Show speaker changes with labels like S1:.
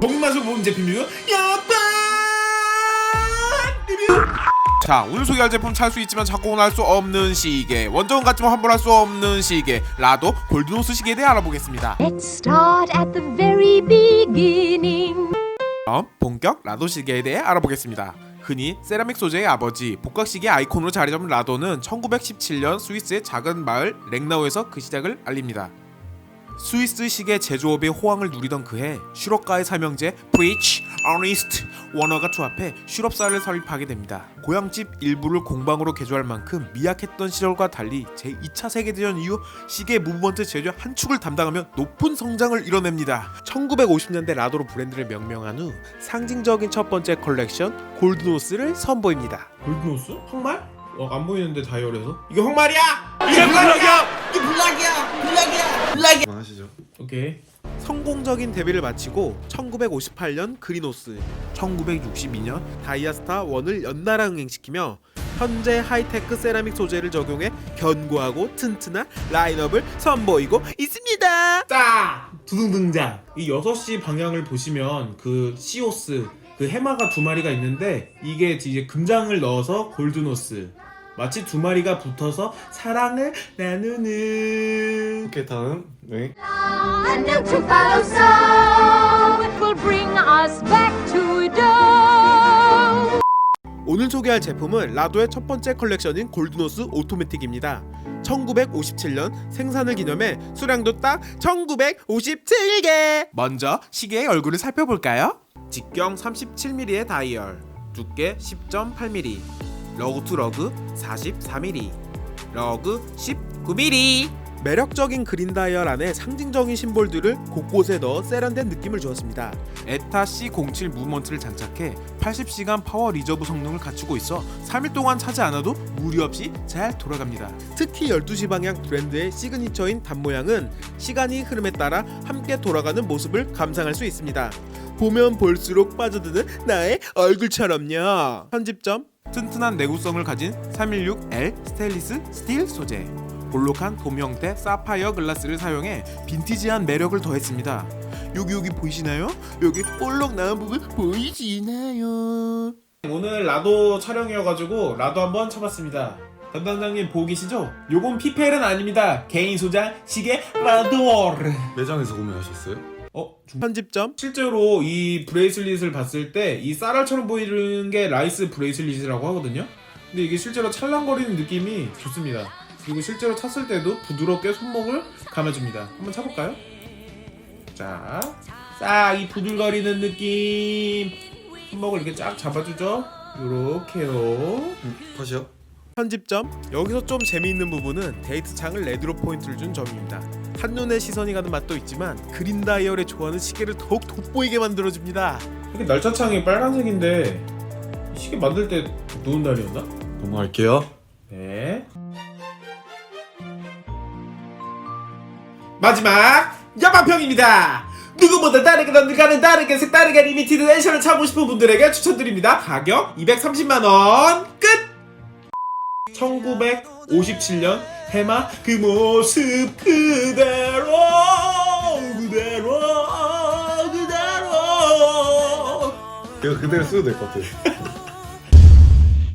S1: 정맛을 모은 제품 리뷰 야반 리뷰 자 오늘 소개할 제품 찰수 있지만 작곡은 할수 없는 시계 원정은 같지만 환불할 수 없는 시계 라도 골드노스 시계에 대해 알아보겠습니다
S2: Let's start at the very beginning.
S1: 그럼 본격 라도 시계에 대해 알아보겠습니다. 흔히 세라믹 소재의 아버지, 복각시계 아이콘으로 자리 잡은 라도는 1917년 스위스의 작은 마을 랭나우에서 그 시작을 알립니다. 스위스 시계 제조업의 호황을 누리던 그해 슈럽가의 삼형제 프리치, 어니스트, 워너가 투합해 슈럽사를 설립하게 됩니다. 고향집 일부를 공방으로 개조할 만큼 미약했던 시절과 달리 제2차 세계대전 이후 시계 무브먼트 제조 한 축을 담당하며 높은 성장을 이뤄냅니다. 1950년대 라도로 브랜드를 명명한 후 상징적인 첫 번째 컬렉션 골드노스를 선보입니다. 골드노스? 황말? 어, 안 보이는데 다이얼에서? 이거 황말이야! 이게!
S3: 이게 블락이야 블락이야 블락이야
S4: 그만하시죠.
S1: 오케이. 성공적인 데뷔를 마치고 1958년 그리노스, 1962년 다이아스타 1을 연달아 응행시키며 현재 하이테크 세라믹 소재를 적용해 견고하고 튼튼한 라인업을 선보이고 있습니다. 자, 두둥 등장. 이 6시 방향을 보시면 그 시오스 그 해마가 두 마리가 있는데 이게 이제 금장을 넣어서 골드노스. 마치 두 마리가 붙어서 사랑을 나누는
S4: 오케이 다음 네.
S2: A note to follow, so it will bring us back to dough.
S1: 오늘 소개할 제품은 라도의 첫 번째 컬렉션인 골드노스 오토매틱입니다. 1957년 생산을 기념해 수량도 딱 1957개. 먼저 시계의 얼굴을 살펴볼까요? 직경 37mm의 다이얼, 두께 10.8mm, 러그 투 러그 44mm, 러그 19mm. 매력적인 그린 다이얼 안에 상징적인 심볼들을 곳곳에 넣어 세련된 느낌을 주었습니다. 에타 C07 무브먼트를 장착해 80시간 파워 리저브 성능을 갖추고 있어 3일 동안 차지 않아도 무리 없이 잘 돌아갑니다. 특히 12시 방향 브랜드의 시그니처인 단 모양은 시간이 흐름에 따라 함께 돌아가는 모습을 감상할 수 있습니다. 보면 볼수록 빠져드는 나의 얼굴처럼요. 편집점 튼튼한 내구성을 가진 316L 스테인리스 스틸 소재 볼록한 돔 형태 사파이어 글라스를 사용해 빈티지한 매력을 더했습니다. 여기 여기 보이시나요? 여기 볼록 나온 부분 보이시나요? 오늘 라도 촬영이어가지고 라도 한번 쳐봤습니다. 담당장님 보고 계시죠? 요건 피펠은 아닙니다. 개인 소장 시계 라도르.
S4: 매장에서 구매하셨어요?
S1: 어? 편집점? 실제로 이 브레이슬릿을 봤을 때 이 쌀알처럼 보이는 게 라이스 브레이슬릿이라고 하거든요. 근데 이게 실제로 찰랑거리는 느낌이 좋습니다. 그리고 실제로 찼을 때도 부드럽게 손목을 감아줍니다. 한번 차볼까요? 자, 싹 이 부들거리는 느낌. 손목을 이렇게 쫙 잡아주죠. 요렇게요.
S4: 음, 다시요.
S1: 편집점 여기서 좀 재미있는 부분은 데이트 창을 레드로 포인트를 준 점입니다. 한눈에 시선이 가는 맛도 있지만 그린 다이얼에 좋아하는 시계를 더욱 돋보이게 만들어줍니다. 이게 날짜 창이 빨간색인데 시계 만들 때 누운 날이었나?
S4: 넘어갈게요.
S1: 네. 마지막 야만평입니다. 누구보다 다르게 던가는 다르게 색다르게 리미티드 에디션을 찾고 싶은 분들에게 추천드립니다. 가격 230만 원 끝. 1957년 해마 그 모습 그대로 그대로 그대로
S4: 이거 그대로 써도 될 것 같아요.